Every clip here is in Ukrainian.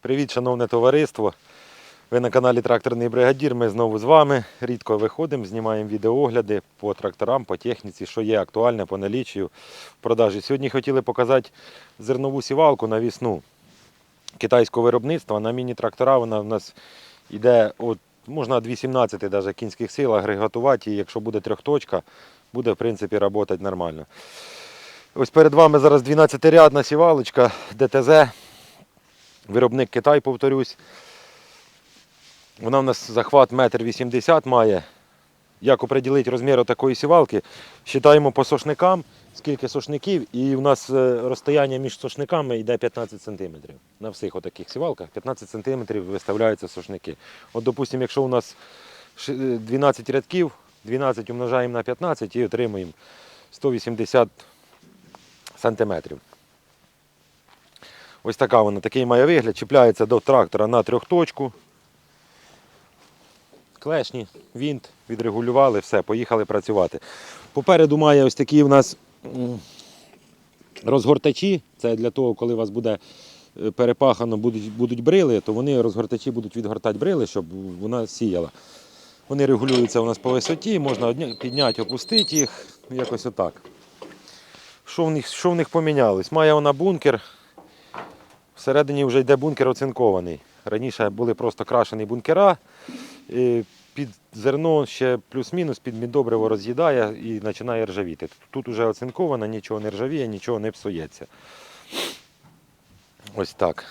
Привіт, шановне товариство. Ви на каналі Тракторний бригадір. Ми знову з вами. Рідко виходимо, знімаємо відеоогляди по тракторам, по техніці, що є актуальне по наліччю в продажі. Сьогодні хотіли показати зернову сівалку навісну китайського виробництва. На міні-трактора вона в нас йде от, можна 2,17 даже кінських сил агрегатувати, і якщо буде трьохточка, буде в принципі працювати нормально. Ось перед вами зараз 12-рядна сівалочка ДТЗ. Виробник Китай, повторюсь. Вона у нас захват 1,80 м має. Як оприділити розмір такої сівалки? Считаємо по сошникам, скільки сошників, і у нас е, розстояння між сошниками йде 15 см. На всіх отаких сівалках 15 см виставляються сошники. От, допустимо, якщо у нас е, 12 рядків, 12 умножаємо на 15 і отримуємо 180 сантиметрів. Ось така вона, такий має вигляд. Чіпляється до трактора на трьохточку. Клешні, вінт, відрегулювали, все, поїхали працювати. Попереду має ось такі у нас розгортачі. Це для того, коли у вас буде е, перепахано, будуть, будуть брили, то вони розгортачі будуть відгортати брили, щоб вона сіяла. Вони регулюються у нас по висоті, можна підняти, опустити їх, якось отак. Що в них, що в них помінялось? Має вона бункер. Всередині вже йде бункер оцинкований. Раніше були просто крашені бункера. і Під зерно ще плюс-мінус під мідобриво роз'їдає і починає ржавіти. Тут вже оцинковано, нічого не ржавіє, нічого не псується. Ось так.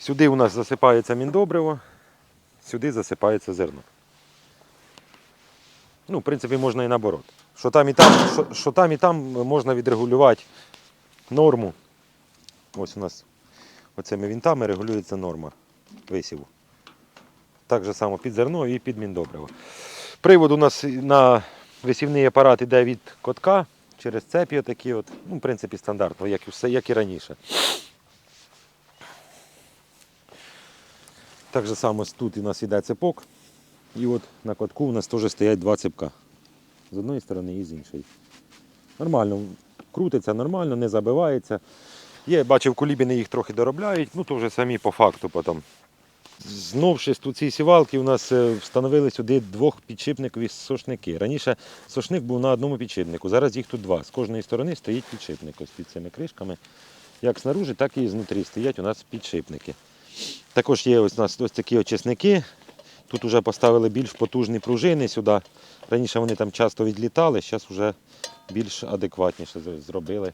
Сюди у нас засипається міндобриво, сюди засипається зерно. Ну, в принципі, можна і наоборот. Що там і там, що, що там і там можна відрегулювати норму. Ось у нас оцими вінтами регулюється норма висіву. Так же само під зерно і під міндобриво. Привод у нас на висівний апарат йде від котка через цепі отакі от. Ну, в принципі, стандартно, як і все, як і раніше. Так же само тут у нас йде цепок. І от на котку у нас теж стоять два цепка. З одної сторони і з іншої. Нормально, крутиться нормально, не забивається. Є, бачив, кулібіни їх трохи доробляють, ну то вже самі по факту потім. Знов тут ці сівалки у нас е, встановили сюди двох підшипникові сошники. Раніше сошник був на одному підшипнику, зараз їх тут два. З кожної сторони стоїть підшипник ось під цими кришками. Як снаружи, так і знутрі стоять у нас підшипники. Також є ось у нас ось такі очисники. Тут вже поставили більш потужні пружини сюди. Раніше вони там часто відлітали, зараз вже більш адекватніше зробили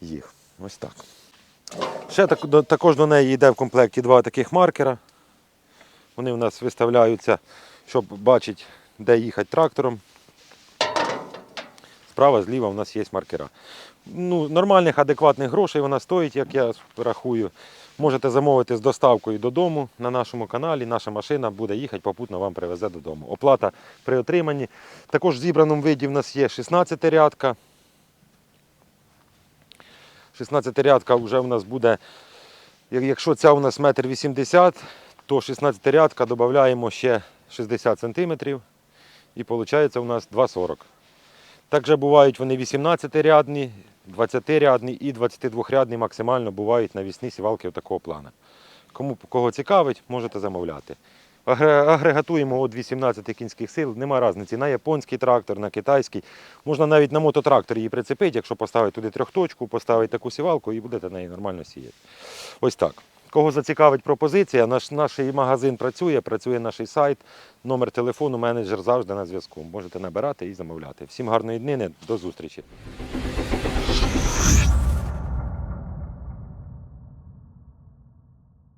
їх. Ось так. Ще так, також до неї йде в комплекті два таких маркера. Вони у нас виставляються, щоб бачити, де їхати трактором. Справа, зліва у нас є маркера. Ну, нормальних, адекватних грошей вона стоїть, як я рахую. Можете замовити з доставкою додому на нашому каналі. Наша машина буде їхати, попутно вам привезе додому. Оплата при отриманні. Також в зібраному виді в нас є 16 рядка. 16 рядка вже у нас буде, якщо ця у нас метр 80, то 16 рядка додаємо ще 60 см і виходить у нас 2,40. Також бувають вони 18-рядні, 20-рядні і 22-рядні максимально бувають навісні сівалки такого плану. Кому кого цікавить, можете замовляти. Агре- Агрегатуємо от 18 кінських сил, нема різниці. На японський трактор, на китайський. Можна навіть на мототрактор її прицепити, якщо поставити туди трьохточку, поставити таку сівалку і будете неї нормально сіяти. Ось так. Кого зацікавить пропозиція, наш, наш магазин працює, працює наш сайт, номер телефону, менеджер завжди на зв'язку. Можете набирати і замовляти. Всім гарної днини, до зустрічі.